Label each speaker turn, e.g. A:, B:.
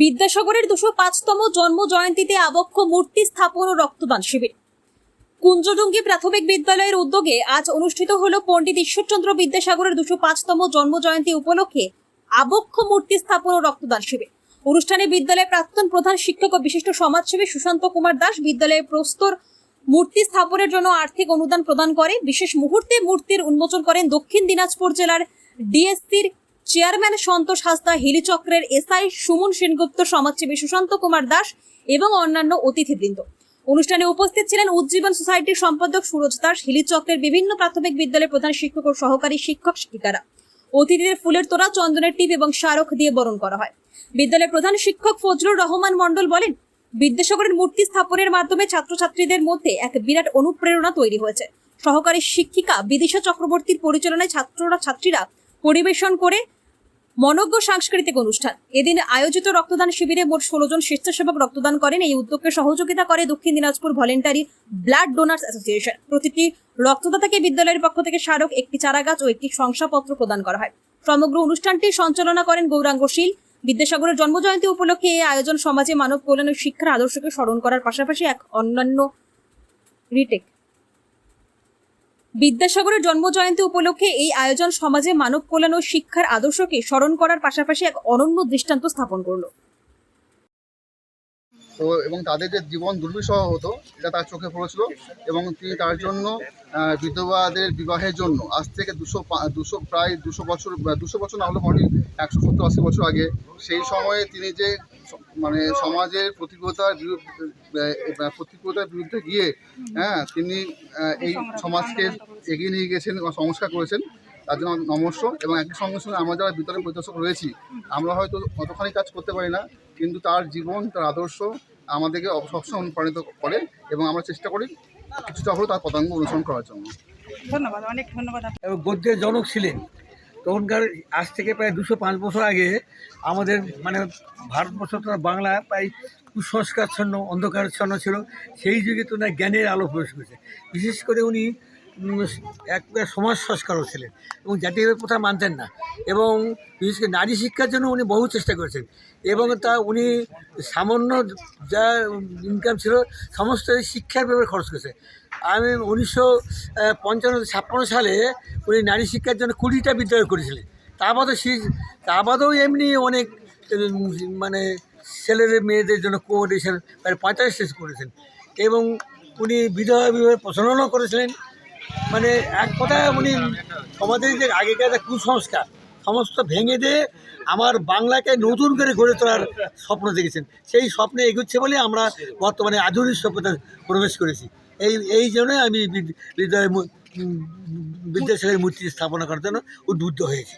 A: বিদ্যাসাগরের দুশো পাঁচতম জন্ম জয়ন্তীতে আবক্ষ মূর্তি স্থাপন ও রক্তদান শিবির। কুঞ্জডুঙ্গি প্রাথমিক বিদ্যালয়ের উদ্যোগে আজ অনুষ্ঠিত হল পণ্ডিত ঈশ্বরচন্দ্র বিদ্যাসাগরের দুশো পাঁচতম জন্ম জয়ন্তী উপলক্ষে আবক্ষ মূর্তি স্থাপন ও রক্তদান শিবির। অনুষ্ঠানে বিদ্যালয়ের প্রাক্তন প্রধান শিক্ষক ও বিশিষ্ট সমাজসেবী সুশান্ত কুমার দাস বিদ্যালয়ের প্রস্তর মূর্তি স্থাপনের জন্য আর্থিক অনুদান প্রদান করে। বিশেষ মুহূর্তে মূর্তির উন্মোচন করেন দক্ষিণ দিনাজপুর জেলার ডিএসসির চেয়ারম্যান সন্তোষ হাসদা হিলিচক্রের এসআই সুমন সেনগুপ্ত, সমাজসেবী সুশান্ত কুমার দাস এবং অন্যান্য অতিথিবৃন্দ। অনুষ্ঠানে উপস্থিত ছিলেন উজ্জীবন সোসাইটির সম্পাদক সুরজ দাস হিলিচক্রের বিভিন্ন প্রাথমিক বিদ্যালয়ের প্রধান শিক্ষক ও সহকারী শিক্ষক শিক্ষিকারা। অতিথিদের ফুলের তোড়া, চন্দনের টিপ এবং স্মারক দিয়ে বরণ করা হয়। বিদ্যালয়ের প্রধান শিক্ষক ফজলুর রহমান মণ্ডল বলেন, বিদ্যাসাগরের মূর্তি স্থাপনের মাধ্যমে ছাত্রছাত্রীদের মধ্যে এক বিরাট অনুপ্রেরণা তৈরি হয়েছে। সহকারী শিক্ষিকা বিদিশা চক্রবর্তীর পরিচালনায় ছাত্ররা ছাত্রীরা পরিবেশন করে মনজ্ঞ সাংস্কৃতিক অনুষ্ঠান। এদিন আয়োজিত রক্তদান শিবিরে মোট ষোলো জন স্বেচ্ছাসেবক রক্তদান করেন। এই উদ্যোগকে সহযোগিতা করে Dakshin Dinajpur voluntary blood donors association. প্রতিটি রক্তদাতাকে বিদ্যালয়ের পক্ষ থেকে স্মারক, একটি চারাগাছ ও একটি শংসাপত্র প্রদান করা হয়। সমগ্র অনুষ্ঠানটি সঞ্চালনা করেন গৌরাঙ্গ শীল। বিদ্যাসাগরের জন্মজয়ন্তী উপলক্ষে এই আয়োজন সমাজে মানব কল্যাণ ও শিক্ষার আদর্শকে স্মরণ করার পাশাপাশি এক অন্যান্য রিটেক বিদ্যাসাগরের জন্মজয়ন্তী উপলক্ষে এই আয়োজন সমাজে মানব কল্যাণ ও শিক্ষার আদর্শকে স্মরণ করার পাশাপাশি এক অনন্য দৃষ্টান্ত স্থাপন করল।
B: তো এবং তাদের যে জীবন দুর্বিষহ হতো, এটা তার চোখে পড়েছিল এবং তিনি তার জন্য বিধবাদের বিবাহের জন্য আজ থেকে দুশো দুশো, প্রায় দুশো বছর দুশো বছর না হলো মোটামুটি একশো সত্তর আশি বছর আগে, সেই সময়ে তিনি যে মানে সমাজের প্রতিকূলতার বিরুদ্ধে প্রতিকূলতার বিরুদ্ধে গিয়ে হ্যাঁ তিনি এই সমাজকে এগিয়ে নিয়ে গেছেন এবং সংস্কার করেছেন। তার জন্য নমস্য এবং একই সঙ্গে সঙ্গে আমরা যারা বিতরণ পরিদর্শক রয়েছি আমরা হয়তো অতখানি কাজ করতে পারি না কিন্তু তার জীবন তার আদর্শ আমাদেরকে সবসময় অনুপ্রাণিত করে এবং আমরা চেষ্টা করি কিছুটা হলেও তার পদাঙ্গ অনুসরণ করার জন্য।
C: ধন্যবাদ অনেক ধন্যবাদ।
D: এবং গদ্যের জনক ছিলেন। তখনকার আজ থেকে প্রায় দুশো পাঁচ বছর আগে আমাদের মানে ভারতবর্ষ তথা বাংলা প্রায় কুসংস্কারচ্ছন্ন, অন্ধকারচ্ছন্ন ছিল। সেই যুগে তো না জ্ঞানের আলো প্রবেশ করেছে। বিশেষ করে উনি এক সমাজ সংস্কারও ছিলেন এবং জাতীয় প্রথা মানতেন না। এবং বিশেষ করে নারী শিক্ষার জন্য উনি বহু চেষ্টা করেছেন এবং তা উনি সামান্য যা ইনকাম ছিল সমস্ত শিক্ষার ব্যাপারে খরচ করেছে আমি উনিশশো পঞ্চান্ন, ছাপ্পান্ন সালে উনি নারী শিক্ষার জন্য কুড়িটা বিদ্যালয় করেছিলেন। তা সেই তা বাদেও এমনি অনেক মানে ছেলেদের মেয়েদের জন্য কোঅর্ডিনেশন প্রায় পঁয়তাল্লিশ করেছেন। এবং উনি বিধবা বিবাহের প্রচলনও করেছিলেন। মানে এক কথায় উনি সমাজের যে আগেকার একটা কুসংস্কার, সমস্ত ভেঙে দিয়ে আমার বাংলাকে নতুন করে গড়ে তোলার স্বপ্ন দেখেছেন। সেই স্বপ্নে এগুচ্ছে বলে আমরা বর্তমানে আধুনিক সভ্যতায় প্রবেশ করেছি। এই এই জন্যই আমি বিদ্যালয় বিদ্যাসাগরের মূর্তি স্থাপনা করার জন্য উদ্বুদ্ধ হয়েছি।